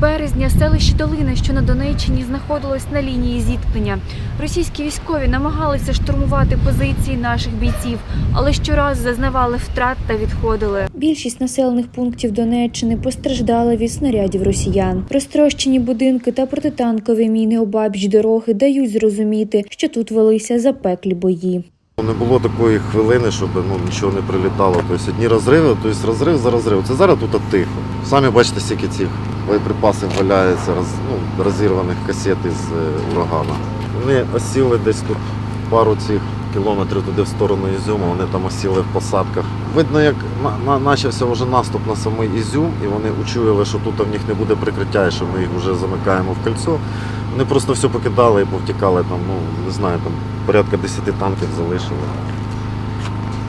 березня селище Долина, що на Донеччині, знаходилось на лінії зіткнення. Російські військові намагалися штурмувати позиції наших бійців, але щораз зазнавали втрат та відходили. Більшість населених пунктів Донеччини постраждали від снарядів росіян. Розтрощені будинки та протитанкові міни обабіч дороги дають зрозуміти, що тут велися запеклі бої. Не було такої хвилини, щоб ну, нічого не прилітало. Тобто одні розриви, тобто розрив за розрив. Це зараз тут тихо. Самі бачите, скільки цих боєприпасів валяється, роз, ну, розірваних касет із е, урагана. Вони осіли десь тут пару цих кілометрів туди в сторону Ізюму, вони там осіли в посадках. Видно, як на, на, почався вже наступ на самий Ізюм, і вони учуяли, що тут в них не буде прикриття, і що ми їх вже замикаємо в кольцо. Вони просто все покидали і повтікали там, ну не знаю, там порядка 10 танків залишили,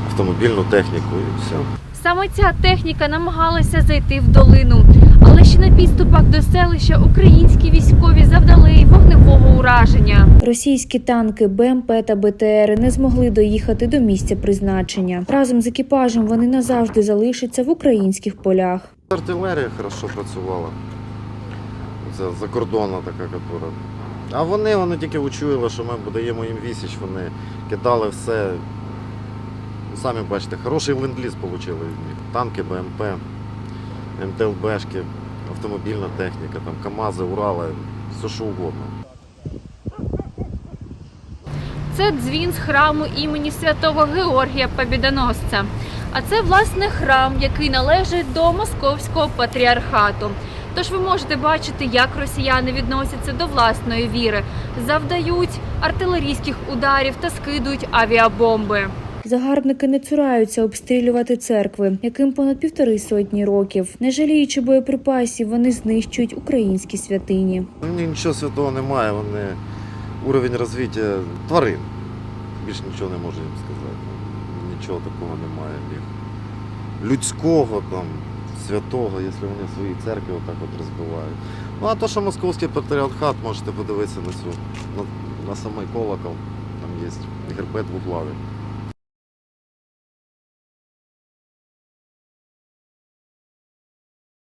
автомобільну техніку і все. Саме ця техніка намагалася зайти в долину, але ще на підступах до селища українські військові завдали вогневого ураження. Російські танки БМП та БТР не змогли доїхати до місця призначення. Разом з екіпажем вони назавжди залишаться в українських полях. Артилерія хорошо працювала. Це закордонна така яка. А вони, вони тільки учуяли, що ми даємо їм вісіч, вони кидали все. Самі бачите, хороший ленд-ліз отримали. Танки, БМП, МТЛБшки, автомобільна техніка, там КАМАЗи, Урали, все що угодно. Це дзвін з храму імені святого Георгія Побідоносця. А це власне храм, який належить до московського патріархату. Тож ви можете бачити, як росіяни відносяться до власної віри, завдають артилерійських ударів та скидують авіабомби. Загарбники не цураються обстрілювати церкви, яким понад півтори сотні років. Не жаліючи боєприпасів, вони знищують українські святині. Нічого святого немає, вони уровень розвиття тварин. Більш нічого не можу їм сказати. Нічого такого немає. Людського там, святого, якщо вони свої церкви отак от розбивають. Ну а то, що московський патріархат, можете подивитися на цю, на, на самий колокол, там є гербет двуглавий.